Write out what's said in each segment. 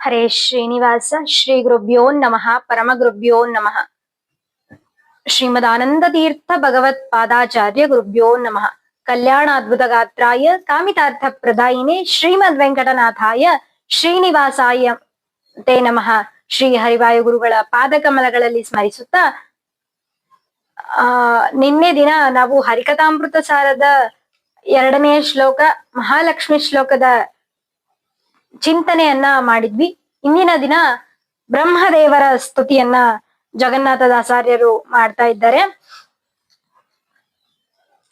ಹರೇ ಶ್ರೀನಿವಾಸ, ಶ್ರೀ ಗುರುಭ್ಯೋ ನಮಃ ಪರಮ ಗುರುಭ್ಯೋ ನಮಃ. ಶ್ರೀಮದ್ ಆನಂದ ತೀರ್ಥ ಭಗವತ್ ಪಾದಾಚಾರ್ಯ ಗುರುಭ್ಯೋ ನಮಃ. ಕಲ್ಯಾಣಾದ್ಭುತ ಗಾತ್ರಾಯ ಕಾಮಿತಾರ್ಥ ಪ್ರದಾಯಿನೇ ಶ್ರೀಮದ್ ವೆಂಕಟನಾಥಾಯ ಶ್ರೀನಿವಾಸಾಯ ತೇ ನಮಃ. ಶ್ರೀ ಹರಿವಾಯು ಗುರುಗಳ ಪಾದಕಮಲಗಳಲ್ಲಿ ಸ್ಮರಿಸುತ್ತಾ, ಆ, ನಿನ್ನೆ ದಿನ ನಾವು ಹರಿಕಥಾಮೃತ ಸಾರದ ಎರಡನೇ ಶ್ಲೋಕ, ಮಹಾಲಕ್ಷ್ಮಿ ಶ್ಲೋಕದ ಚಿಂತನೆಯನ್ನ ಮಾಡಿದ್ವಿ. ಇಂದಿನ ದಿನ ಬ್ರಹ್ಮದೇವರ ಸ್ತುತಿಯನ್ನ ಜಗನ್ನಾಥದಾಚಾರ್ಯರು ಮಾಡ್ತಾ ಇದ್ದಾರೆ.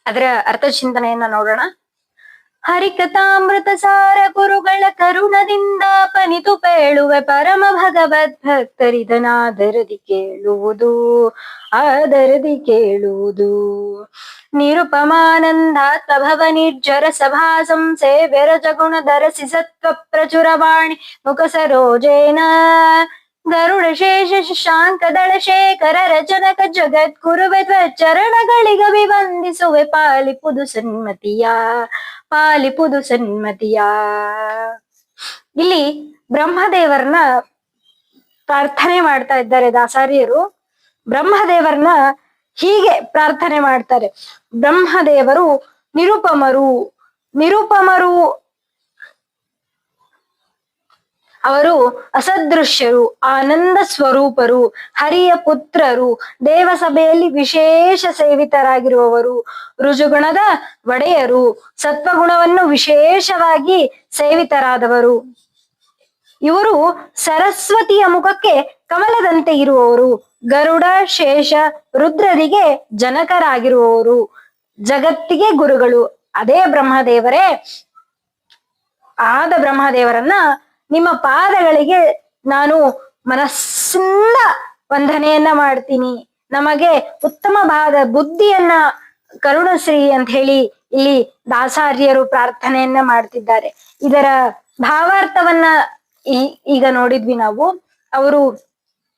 ಅದರ ಅರ್ಥ ಚಿಂತನೆಯನ್ನ ನೋಡೋಣ. ಹರಿಕಥಾಮೃತ ಸಾರ ಗುರುಗಳ ಕರುಣದಿಂದ ಪನಿತು ಪೇಳುವೆ ಪರಮ ಭಗವದ್ ಭಕ್ತರಿದನಾದರದಿ ಕೇಳುವುದು, ಆದರದಿ ಕೇಳುವುದು. ನಿರುಪಮಾನಂದಾತ್ಮ ಭವ ನಿರ್ಜರ ಸಭಾ ಸಂಸೇವ್ಯರ ಜಗುಣ ಧರಸಿ ಸತ್ವ ಪ್ರಚುರವಾಣಿ ಮುಖ ಸರೋಜೇನ. ಗರುಡ ಶೇಷ ಶಶಾಂಕ ದಳ ಶೇಖರ ರಚನಕ ಜಗದ್ಗುರುವೆ ಚರಣಗಳಿಗವಿ ವಂದಿಸುವೆ ಪಾಲಿಪುದು ಸನ್ಮತಿಯ. ಪಾಲಿಪುದು ಸನ್ಮತಿಯ. ಇಲ್ಲಿ ಬ್ರಹ್ಮದೇವರನ್ನ ಪ್ರಾರ್ಥನೆ ಮಾಡ್ತಾ ಇದ್ದಾರೆ ದಾಸಾರಿಯರು. ಬ್ರಹ್ಮದೇವರನ್ನ ಹೀಗೆ ಪ್ರಾರ್ಥನೆ ಮಾಡ್ತಾರೆ. ಬ್ರಹ್ಮದೇವರು ನಿರುಪಮರು. ನಿರುಪಮರು ಅವರು ಅಸದೃಶ್ಯರು, ಆನಂದ ಸ್ವರೂಪರು, ಹರಿಯ ಪುತ್ರರು, ದೇವಸಭೆಯಲ್ಲಿ ವಿಶೇಷ ಸೇವಿತರಾಗಿರುವವರು ರುಜುಗುಣದ ಒಡೆಯರು, ಸತ್ವಗುಣವನ್ನು ವಿಶೇಷವಾಗಿ ಸೇವಿತರಾದವರು. ಇವರು ಸರಸ್ವತಿಯ ಮುಖಕ್ಕೆ ಕಮಲದಂತೆ ಇರುವವರು, ಗರುಡ, ಶೇಷ, ರುದ್ರರಿಗೆ ಜನಕರಾಗಿರುವವರು, ಜಗತ್ತಿಗೆ ಗುರುಗಳು. ಅದೇ ಬ್ರಹ್ಮದೇವರೇ, ಆದ ಬ್ರಹ್ಮದೇವರನ್ನ ನಿಮ್ಮ ಪಾದಗಳಿಗೆ ನಾನು ಮನಸ್ಸಿಂದ ವಂದನೆಯನ್ನ ಮಾಡ್ತೀನಿ. ನಮಗೆ ಉತ್ತಮವಾದ ಬುದ್ಧಿಯನ್ನ ಕರುಣಶ್ರೀ ಅಂತ ಹೇಳಿ ಇಲ್ಲಿ ದಾಸಾರ್ಯರು ಪ್ರಾರ್ಥನೆಯನ್ನ ಮಾಡ್ತಿದ್ದಾರೆ. ಇದರ ಭಾವಾರ್ಥವನ್ನ ಈ ಈಗ ನೋಡಿದ್ವಿ ನಾವು. ಅವರು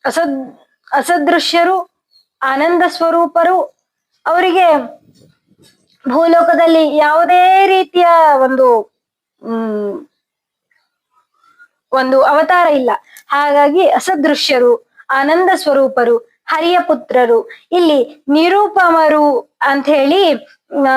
ಅಸದ್ ಅಸದೃಶ್ಯರು, ಆನಂದ ಸ್ವರೂಪರು, ಅವರಿಗೆ ಭೂಲೋಕದಲ್ಲಿ ಯಾವುದೇ ರೀತಿಯ ಒಂದು, ಹ್ಮ್ ಒಂದು ಅವತಾರ ಇಲ್ಲ. ಹಾಗಾಗಿ ಅಸದೃಶ್ಯರು, ಆನಂದ ಸ್ವರೂಪರು, ಹರಿಯ ಪುತ್ರರು, ಇಲ್ಲಿ ನಿರೂಪಮರು ಅಂತ ಹೇಳಿ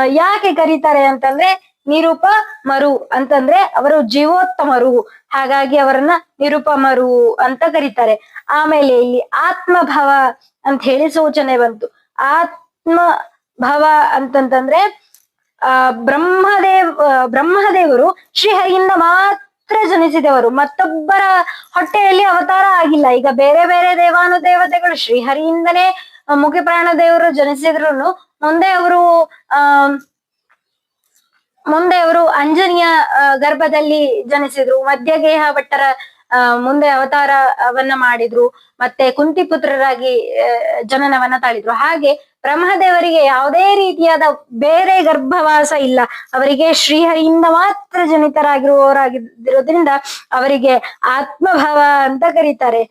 ಯಾಕೆ ಕರೀತಾರೆ ಅಂತಂದ್ರೆ ನಿರೂಪ ಮರು ಅಂತಂದ್ರೆ ಅವರು ಜೀವೋತ್ತಮರು. ಹಾಗಾಗಿ ಅವರನ್ನ ನಿರೂಪಮರು ಅಂತ ಕರೀತಾರೆ. ಆಮೇಲೆ ಇಲ್ಲಿ ಆತ್ಮಭವ ಅಂತ ಹೇಳಿ ಸೂಚನೆ ಬಂತು. ಆತ್ಮ ಭವ ಅಂತಂತಂದ್ರೆ, ಆ, ಬ್ರಹ್ಮದೇವ್ ಬ್ರಹ್ಮದೇವರು ಶ್ರೀಹರಿಯಿಂದ ಮಾತ್ರ ಜನಿಸಿದವರು. ಮತ್ತೊಬ್ಬರ ಹೊಟ್ಟೆಯಲ್ಲಿ ಅವತಾರ ಆಗಿಲ್ಲ. ಈಗ ಬೇರೆ ಬೇರೆ ದೇವಾನು ದೇವತೆಗಳು ಶ್ರೀಹರಿಯಿಂದನೇ ಮುಖ್ಯ ಪ್ರಾಣ ದೇವರು ಜನಿಸಿದ್ರು ಮುಂದೆ ಅವರು, ಆ, ಮುಂದೆ ಅವರು ಅಂಜನಿಯ ಗರ್ಭದಲ್ಲಿ ಜನಿಸಿದ್ರು. ಮಧ್ಯಗೇಹ ಭಟ್ಟರ ಮುಂದೆ ಅವತಾರವನ್ನ ಮಾಡಿದ್ರು, ಮತ್ತೆ ಕುಂತಿಪುತ್ರರಾಗಿ ಪುತ್ರರಾಗಿ ಜನನವನ್ನ ತಾಳಿದ್ರು. ಹಾಗೆ ಬ್ರಹ್ಮದೇವರಿಗೆ ಯಾವುದೇ ರೀತಿಯಾದ ಬೇರೆ ಗರ್ಭವಾಸ ಇಲ್ಲ. ಅವರಿಗೆ ಶ್ರೀಹರಿಯಿಂದ ಮಾತ್ರ ಜನಿತರಾಗಿರುವವರಾಗಿರೋದ್ರಿಂದ ಅವರಿಗೆ ಆತ್ಮಭಾವ ಅಂತ ಕರೀತಾರೆ.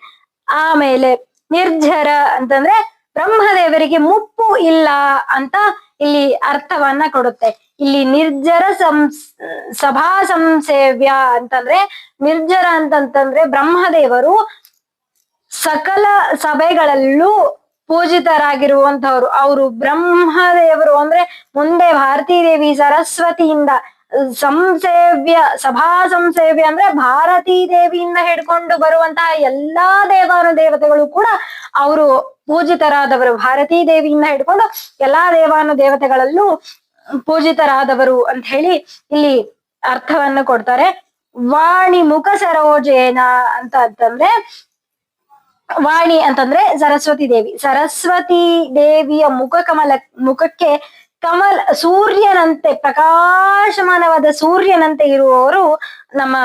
ಆಮೇಲೆ ನಿರ್ಜರ ಅಂತಂದ್ರೆ ಬ್ರಹ್ಮದೇವರಿಗೆ ಮುಪ್ಪು ಇಲ್ಲ ಅಂತ ಇಲ್ಲಿ ಅರ್ಥವನ್ನ ಕೊಡುತ್ತೆ. ಇಲ್ಲಿ ನಿರ್ಜರ ಸಂ ಸಭಾ ಸಂಸೇವ್ಯ ಅಂತಂದ್ರೆ ನಿರ್ಜರ ಅಂತಂತಂದ್ರೆ ಬ್ರಹ್ಮದೇವರು ಸಕಲ ಸಭೆಗಳಲ್ಲೂ ಪೂಜಿತರಾಗಿರುವಂತವ್ರು ಅವರು ಬ್ರಹ್ಮದೇವರು ಅಂದ್ರೆ ಮುಂದೆ ಭಾರತೀ ದೇವಿ ಸರಸ್ವತಿಯಿಂದ ಸಂಸೇವ್ಯ, ಸಭಾ ಸಂಸೇವ್ಯ ಅಂದ್ರೆ ಭಾರತೀ ದೇವಿಯಿಂದ ಹಿಡ್ಕೊಂಡು ಬರುವಂತಹ ಎಲ್ಲಾ ದೇವಾನು ದೇವತೆಗಳು ಕೂಡ ಅವರು ಪೂಜಿತರಾದವರು. ಭಾರತೀ ದೇವಿಯಿಂದ ಹಿಡ್ಕೊಂಡು ಎಲ್ಲಾ ದೇವಾನು ದೇವತೆಗಳಲ್ಲೂ ಪೂಜಿತರಾದವರು ಅಂತ ಹೇಳಿ ಇಲ್ಲಿ ಅರ್ಥವನ್ನು ಕೊಡ್ತಾರೆ. ವಾಣಿ ಮುಖ ಸರೋಜೇನ ಅಂತ ಅಂತಂದ್ರೆ, ವಾಣಿ ಅಂತಂದ್ರೆ ಸರಸ್ವತಿ ದೇವಿ. ಸರಸ್ವತಿ ದೇವಿಯ ಮುಖ ಕಮಲ, ಮುಖಕ್ಕೆ ಕಮಲ ಸೂರ್ಯನಂತೆ, ಪ್ರಕಾಶಮಾನವಾದ ಸೂರ್ಯನಂತೆ ಇರುವವರು ನಮ್ಮ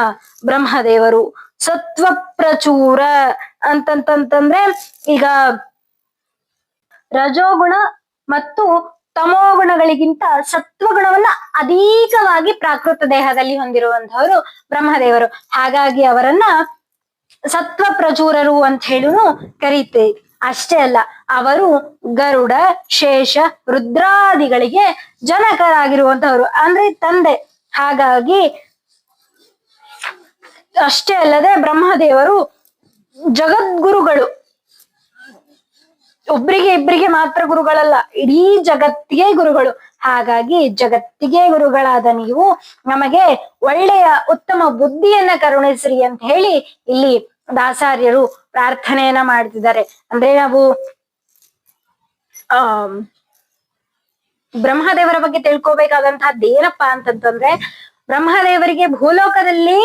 ಬ್ರಹ್ಮದೇವರು. ಸತ್ವ ಪ್ರಚೂರ ಅಂತಂತಂತಂದ್ರೆ ಈಗ ರಜೋಗುಣ ಮತ್ತು ತಮೋಗುಣಗಳಿಗಿಂತ ಸತ್ವಗುಣವನ್ನ ಅಧಿಕವಾಗಿ ಪ್ರಾಕೃತ ದೇಹದಲ್ಲಿ ಹೊಂದಿರುವಂತಹವರು ಬ್ರಹ್ಮದೇವರು. ಹಾಗಾಗಿ ಅವರನ್ನ ಸತ್ವ ಪ್ರಚೂರರು ಅಂತ ಹೇಳುನು ಕರೀತೇವೆ. ಅಷ್ಟೇ ಅಲ್ಲ, ಅವರು ಗರುಡ, ಶೇಷ, ರುದ್ರಾದಿಗಳಿಗೆ ಜನಕರಾಗಿರುವಂತವರು ಅಂದ್ರೆ ತಂದೆ. ಹಾಗಾಗಿ ಅಷ್ಟೇ ಅಲ್ಲದೆ ಬ್ರಹ್ಮದೇವರು ಜಗದ್ಗುರುಗಳು. ಒಬ್ರಿಗೆ ಇಬ್ಬರಿಗೆ ಮಾತ್ರ ಗುರುಗಳಲ್ಲ, ಇಡೀ ಜಗತ್ತಿಗೆ ಗುರುಗಳು. ಹಾಗಾಗಿ ಜಗತ್ತಿಗೆ ಗುರುಗಳಾದ ನೀವು ನಮಗೆ ಒಳ್ಳೆಯ ಉತ್ತಮ ಬುದ್ಧಿಯನ್ನ ಕರುಣಿಸ್ರಿ ಅಂತ ಹೇಳಿ ಇಲ್ಲಿ ದಾಸಾರ್ಯರು ಪ್ರಾರ್ಥನೆಯನ್ನ ಮಾಡ್ತಿದ್ದಾರೆ. ಅಂದ್ರೆ ನಾವು ಆ ಬ್ರಹ್ಮದೇವರ ಬಗ್ಗೆ ತಿಳ್ಕೊಬೇಕಾದಂತಹದ್ದು ಏನಪ್ಪಾ ಅಂತಂತಂದ್ರೆ ಬ್ರಹ್ಮದೇವರಿಗೆ ಭೂಲೋಕದಲ್ಲಿ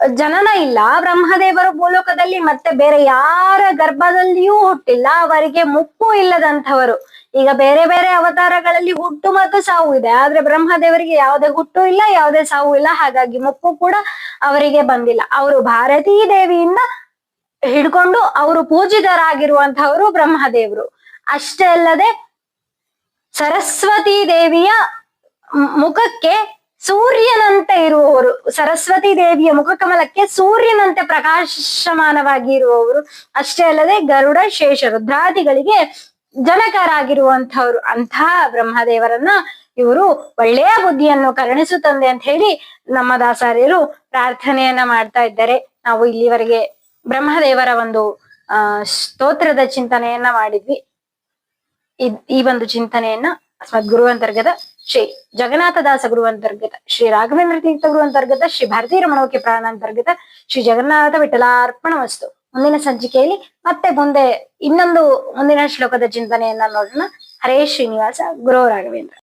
ಜನನ ಇಲ್ಲ. ಬ್ರಹ್ಮದೇವರು ಭೂಲೋಕದಲ್ಲಿ ಮತ್ತೆ ಬೇರೆ ಯಾರ ಗರ್ಭದಲ್ಲಿಯೂ ಹುಟ್ಟಿಲ್ಲ. ಅವರಿಗೆ ಮುಪ್ಪು ಇಲ್ಲದಂಥವರು. ಈಗ ಬೇರೆ ಬೇರೆ ಅವತಾರಗಳಲ್ಲಿ ಹುಟ್ಟು ಮತ್ತು ಸಾವು ಇದೆ. ಆದ್ರೆ ಬ್ರಹ್ಮದೇವರಿಗೆ ಯಾವುದೇ ಹುಟ್ಟು ಇಲ್ಲ, ಯಾವುದೇ ಸಾವು ಇಲ್ಲ. ಹಾಗಾಗಿ ಮುಪ್ಪು ಕೂಡ ಅವರಿಗೆ ಬಂದಿಲ್ಲ. ಅವರು ಭಾರತೀ ದೇವಿಯಿಂದ ಹಿಡ್ಕೊಂಡು ಅವರು ಪೂಜಿತರಾಗಿರುವಂತಹವರು ಬ್ರಹ್ಮದೇವರು. ಅಷ್ಟೇ ಅಲ್ಲದೆ ಸರಸ್ವತಿ ದೇವಿಯ ಮುಖಕ್ಕೆ ಸೂರ್ಯನಂತೆ ಇರುವವರು, ಸರಸ್ವತಿ ದೇವಿಯ ಮುಖಕಮಲಕ್ಕೆ ಸೂರ್ಯನಂತೆ ಪ್ರಕಾಶಮಾನವಾಗಿ ಇರುವವರು, ಅಷ್ಟೇ ಅಲ್ಲದೆ ಗರುಡ, ಶೇಷ ರುದ್ರಾದಿಗಳಿಗೆ ಜನಕರಾಗಿರುವಂತಹವರು ಅಂತಹ ಬ್ರಹ್ಮದೇವರನ್ನ ಇವರು ಒಳ್ಳೆಯ ಬುದ್ಧಿಯನ್ನು ಕರುಣಿಸುತ್ತಂದೆ ಅಂತ ಹೇಳಿ ನಮ್ಮ ದಾಸಾರ್ಯರು ಪ್ರಾರ್ಥನೆಯನ್ನ ಮಾಡ್ತಾ ಇದ್ದಾರೆ. ನಾವು ಇಲ್ಲಿವರೆಗೆ ಬ್ರಹ್ಮದೇವರ ಒಂದು ಸ್ತೋತ್ರದ ಚಿಂತನೆಯನ್ನ ಮಾಡಿದ್ವಿ. ಈ ಒಂದು ಚಿಂತನೆಯನ್ನ ಅಸ್ಮದ್ ಗುರು ಅಂತರ್ಗತ ಶ್ರೀ ಜಗನ್ನಾಥದಾಸ ಗುರು ಅಂತರ್ಗತ ಶ್ರೀ ರಾಘವೇಂದ್ರ ತೀರ್ಥ ಗುರು ಅಂತರ್ಗತ ಶ್ರೀ ಭಾರತೀಯ ರಮಣೋಕೆ ಪ್ರಾಣ ಅಂತರ್ಗತ ಶ್ರೀ ಜಗನ್ನಾಥ ವಿಠಲಾರ್ಪಣ ವಸ್ತು ಮುಂದಿನ ಸಂಚಿಕೆಯಲ್ಲಿ ಮತ್ತೆ ಮುಂದೆ ಇನ್ನೊಂದು, ಮುಂದಿನ ಶ್ಲೋಕದ ಚಿಂತನೆಯನ್ನ ನೋಡೋಣ. ಹರೇ ಶ್ರೀನಿವಾಸ, ಗುರು ರಾಘವೇಂದ್ರ.